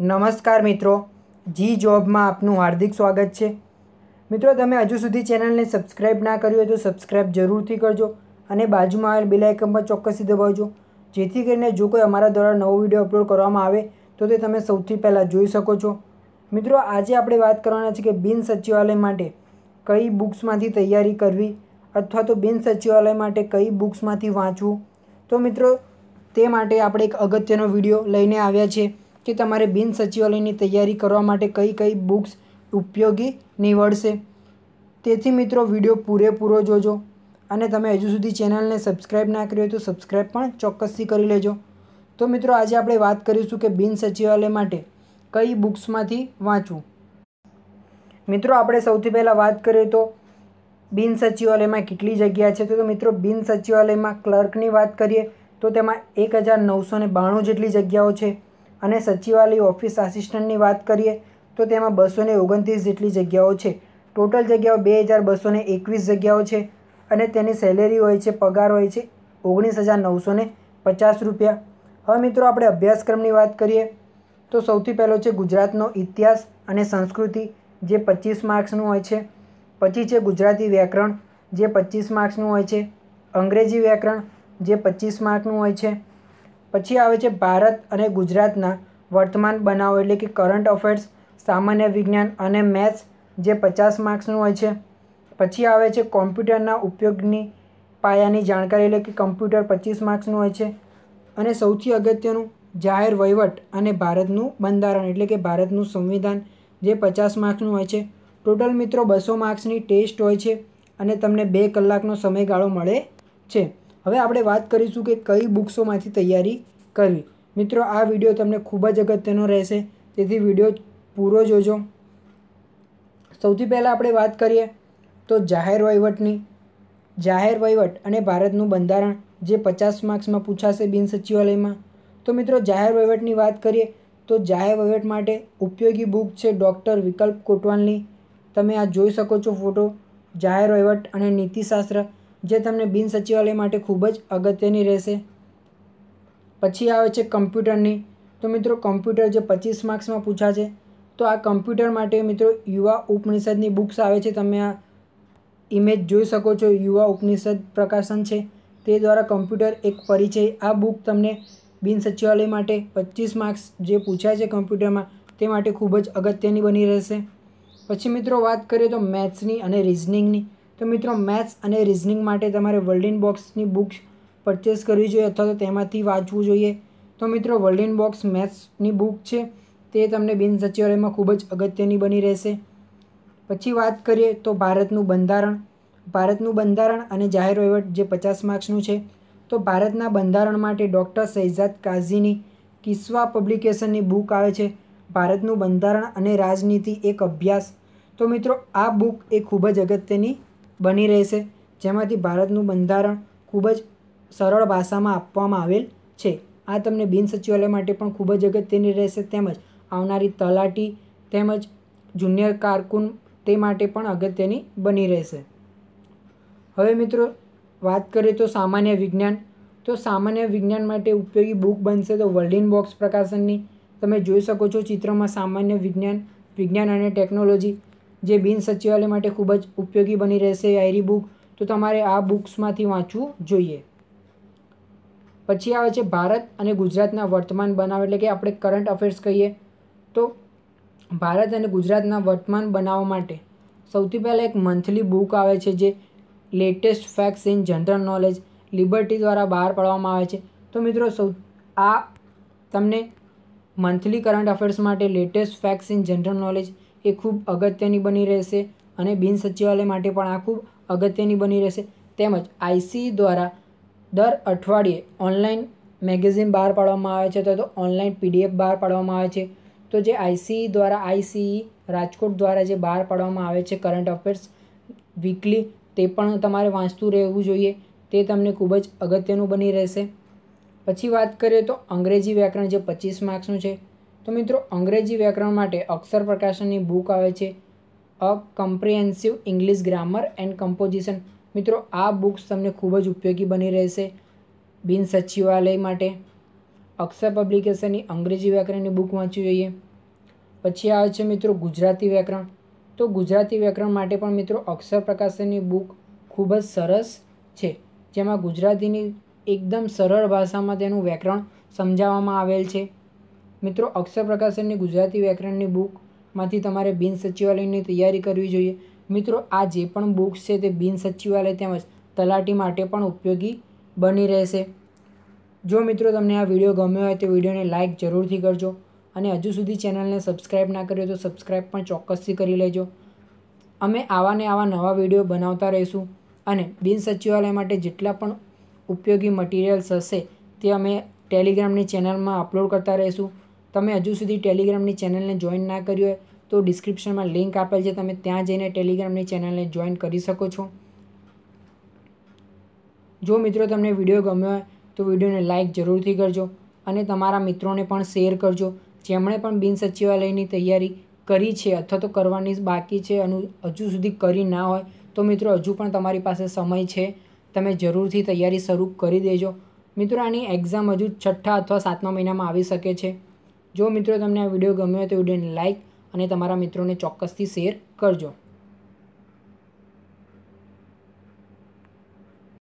નમસ્કાર મિત્રો. જી જોબમાં આપનું હાર્દિક સ્વાગત છે. મિત્રો, તમે હજુ સુધી ચેનલને સબસ્ક્રાઈબ ના કર્યું હોય તો સબસ્ક્રાઈબ જરૂરથી કરજો અને બાજુમાં આવેલ બેલ આઇકન પર ચોક્કસથી દબાવજો. જેથી કરીને જો કોઈ અમારા દ્વારા નવો વીડિયો અપલોડ કરવામાં આવે તો તે તમે સૌથી પહેલાં જોઈ શકો છો. મિત્રો, આજે આપણે વાત કરવાના છે કે બિન સચિવાલય માટે કઈ બુક્સમાંથી તૈયારી કરવી અથવા તો બિન સચિવાલય માટે કઈ બુક્સમાંથી વાંચવું. તો મિત્રો, તે માટે આપણે એક અગત્યનો વીડિયો લઈને આવ્યા છીએ. કે તમારે બિન સચિવાલયની તૈયારી કરવા માટે કઈ કઈ બુક્સ ઉપયોગી નીવડશે. તેથી મિત્રો, વીડિયો પૂરેપૂરો જોજો અને તમે હજુ સુધી ચેનલને સબસ્ક્રાઈબ ના કરી હોય તો સબસ્ક્રાઈબ પણ ચોક્કસથી કરી લેજો. તો મિત્રો, આજે આપણે વાત કરીશું કે બિન સચિવાલય માટે કઈ બુક્સમાંથી વાંચવું. મિત્રો, આપણે સૌથી પહેલાં વાત કરીએ તો બિન સચિવાલયમાં કેટલી જગ્યા છે? તો મિત્રો, બિન સચિવાલયમાં ક્લર્કની વાત કરીએ તો તેમાં એક હજાર નવસો ને બાણું જેટલી જગ્યાઓ છે. અને સચિવાલય ઓફિસ આસિસ્ટન્ટની વાત કરીએ, તો તેમાં બસો ઓગણત્રીસ જેટલી જગ્યાઓ છે. ટોટલ જગ્યાઓ બે હજાર બસો એકવીસ જગ્યાઓ છે અને તેની સેલેરી હોય છે, પગાર હોય છે ઓગણીસ હજાર નવસો ને પચાસ રૂપિયા. હવે મિત્રો આપણે અભ્યાસક્રમની વાત કરીએ, તો સૌથી પહેલો છે ગુજરાતનો ઇતિહાસ અને સંસ્કૃતિ, જે પચીસ માર્ક્સનું હોય છે. પછી છે ગુજરાતી વ્યાકરણ, જે પચીસ માર્ક્સનું હોય છે. અંગ્રેજી વ્યાકરણ, જે પચીસ માર્કનું હોય છે. પછી આવે છે ભારત અને ગુજરાતના વર્તમાન બનાવો એટલે કે કરંટ અફેર્સ સામાન્ય વિજ્ઞાન અને મેથ્સ જે પચાસ માર્ક્સનું હોય છે. પછી આવે છે કોમ્પ્યુટરના ઉપયોગની પાયાની જાણકારી એટલે કે કમ્પ્યુટર પચીસ માર્ક્સનું હોય છે. અને સૌથી અગત્યનું જાહેર વહીવટ અને ભારતનું બંધારણ એટલે કે ભારતનું સંવિધાન જે પચાસ માર્ક્સનું હોય છે. ટોટલ મિત્રો બસો માર્ક્સની ટેસ્ટ હોય છે અને તમને બે કલાકનો સમયગાળો મળે છે. હવે આપણે વાત કરીશું કે કઈ બુક્સોમાંથી તૈયારી કરવી. મિત્રો, આ વીડિયો તમને ખૂબ જ અગત્યનો રહેશે. તેથી વીડિયો પૂરો જોજો. સૌથી પહેલાં આપણે વાત કરીએ તો જાહેર વહીવટની. જાહેર વહીવટ અને ભારતનું બંધારણ, જે પચાસ માર્ક્સમાં પૂછાશે બિન સચિવાલયમાં. તો મિત્રો, જાહેર વહીવટની વાત કરીએ તો જાહેર વહીવટ માટે ઉપયોગી બુક છે ડૉક્ટર વિકલ્પ કોટવાલની. તમે આ જોઈ શકો છો ફોટો. જાહેર વહીવટ અને નીતિશાસ્ત્ર જે તમને બિન સચિવાલય માટે ખૂબ જ અગત્યની રહેશે. પછી આવે છે કમ્પ્યુટરની. તો મિત્રો કમ્પ્યુટર જે પચીસ માર્ક્સમાં પૂછાશે તો આ કમ્પ્યુટર માટે મિત્રો યુવા ઉપનિષદની બુક્સ આવે છે. તમે આ ઇમેજ જોઈ શકો છો, યુવા ઉપનિષદ પ્રકાશન છે. તે દ્વારા કમ્પ્યુટર એક પરિચય. આ બુક તમને બિન સચિવાલય માટે પચીસ માર્ક્સ જે પૂછાય છે કમ્પ્યુટરમાં, તે માટે ખૂબ જ અગત્યની બની રહેશે. પછી મિત્રો વાત કરીએ તો મેથ્સની અને રિઝનિંગની. તો મિત્રો, મેથ્સ અને રિઝનિંગ માટે તમારે વર્લ્ડિન બોક્સની બુક્સ પરચેસ કરવી જોઈએ અથવા તો તેમાંથી વાંચવું જોઈએ. તો મિત્રો વર્લ્ડિન બોક્સ મેથ્સની બુક છે, તે તમને બિન સચિવાલયમાં ખૂબ જ અગત્યની બની રહેશે. પછી વાત કરીએ તો ભારતનું બંધારણ. ભારતનું બંધારણ અને જાહેર વહીવટ જે પચાસ માર્ક્સનું છે, તો ભારતના બંધારણ માટે ડૉક્ટર શહેજાદ કાઝીની કિસ્વા પબ્લિકેશનની બુક આવે છે. ભારતનું બંધારણ અને રાજનીતિ એક અભ્યાસ. તો મિત્રો, આ બુક એ ખૂબ જ અગત્યની બની રહેશે, જેમાંથી ભારતનું બંધારણ ખૂબ જ સરળ ભાષામાં આપવામાં આવેલ છે. આ તમને બિન સચિવાલય માટે પણ ખૂબ જ અગત્યની રહેશે તેમજ આવનારી તલાટી તેમજ જુનિયર કારકુન તે માટે પણ અગત્યની બની રહેશે. હવે મિત્રો, વાત કરીએ તો સામાન્ય વિજ્ઞાન. તો સામાન્ય વિજ્ઞાન માટે ઉપયોગી બુક બનશે તો વર્લ્ડિન બોક્સ પ્રકાશનની. તમે જોઈ શકો છો ચિત્રમાં સામાન્ય વિજ્ઞાન વિજ્ઞાન અને ટેકનોલોજી જે બિન સચિવાલય માટે ખૂબ જ ઉપયોગી બની રહેશે આયરી બુક, તો તમારે આ બુક્સમાંથી વાંચવું જોઈએ. પછી આવે છે ભારત અને ગુજરાતના વર્તમાન બનાવ, એટલે કે આપણે કરંટ અફેર્સ કહીએ, તો ભારત અને ગુજરાતના વર્તમાન બનાવ માટે સૌથી પહેલાં એક મંથલી બુક આવે છે જે latest facts in general knowledge, Liberty દ્વારા બહાર પાડવામાં આવે છે. તો મિત્રો, સૌ, આ તમને મંથલી કરંટ અફેર્સ માટે latest facts in general knowledge એ ખૂબ અગત્યની બની રહેશે અને બિન સચિવાલય માટે પણ આ ખૂબ અગત્યની બની રહેશે. તેમજ આઈસી દ્વારા દર અઠવાડિયે ઓનલાઈન મેગેઝિન બહાર પાડવામાં આવે છે તો ઓનલાઈન પીડીએફ બહાર પાડવામાં આવે છે. તો જે આઈસી દ્વારા આઈસીઈ રાજકોટ દ્વારા જે બહાર પાડવામાં આવે છે કરંટ અફેર્સ વીકલી, તે પણ તમારે વાંચતું રહેવું જોઈએ. તે તમને ખૂબ જ અગત્યનું બની રહેશે. પછી વાત કરીએ તો અંગ્રેજી વ્યાકરણ જે પચીસ માર્ક્સનું છે. તો મિત્રો, અંગ્રેજી વ્યાકરણ માટે અક્ષર પ્રકાશનની બુક આવે છે. A comprehensive English grammar and composition મિત્રો, આ બુક્સ તમને ખૂબ જ ઉપયોગી બની રહેશે બિન સચિવાલય માટે. અક્ષર પબ્લિકેશનની અંગ્રેજી વ્યાકરણની બુક વાંચવી જોઈએ. પછી આવે છે મિત્રો, ગુજરાતી વ્યાકરણ. તો ગુજરાતી વ્યાકરણ માટે પણ મિત્રો, અક્ષર પ્રકાશનની બુક ખૂબ જ સરસ છે. જેમાં ગુજરાતીની એકદમ સરળ ભાષામાં તેનું વ્યાકરણ સમજાવવામાં આવેલ છે. મિત્રો, અક્ષર પ્રકાશનની ગુજરાતી વ્યાકરણની બુકમાંથી તમારે બિન સચિવાલયની તૈયારી કરવી જોઈએ. મિત્રો, આ જે પણ બુક્સ છે તે બિન સચિવાલય તેમજ તલાટી માટે પણ ઉપયોગી બની રહેશે. જો મિત્રો તમને આ વીડિયો ગમ્યો હોય તો વિડીયોને લાઇક જરૂરથી કરજો અને હજુ સુધી ચેનલને સબસ્ક્રાઈબ ના કર્યો તો સબસ્ક્રાઈબ પણ ચોક્કસથી કરી લેજો. અમે આવા ને આવા નવા વીડિયો બનાવતા રહીશું અને બિન સચિવાલય માટે જેટલા પણ ઉપયોગી મટીરિયલ્સ હશે તે અમે ટેલિગ્રામની ચેનલમાં અપલોડ કરતા રહીશું. તમે હજુ સુધી ટેલિગ્રામની ચેનલને જોઈન ના કરી હોય, તો ડિસ્ક્રિપ્શનમાં લિંક આપેલ છે. તમે ત્યાં જઈને ટેલિગ્રામની ચેનલને જોઈન કરી શકો છો. જો મિત્રો તમને વીડિયો ગમ્યો હોય, તો વિડીયોને લાઇક જરૂરથી કરજો અને તમારા મિત્રોને પણ શેર કરજો. જેમણે પણ બિન સચિવાલયની તૈયારી કરી છે અથવા તો કરવાની બાકી છે અને હજુ સુધી કરી ના હોય, તો મિત્રો હજુ પણ તમારી પાસે સમય છે. તમે જરૂરથી તૈયારી શરૂ કરી દેજો. મિત્રો આની એક્ઝામ હજુ છઠ્ઠા અથવા સાતમા મહિનામાં આવી શકે છે. જો મિત્રો તમને આ વીડિયો ગમ્યો હોય તો વિડીયોને લાઇક અને તમારા મિત્રોને ચોક્કસથી શેર કરજો.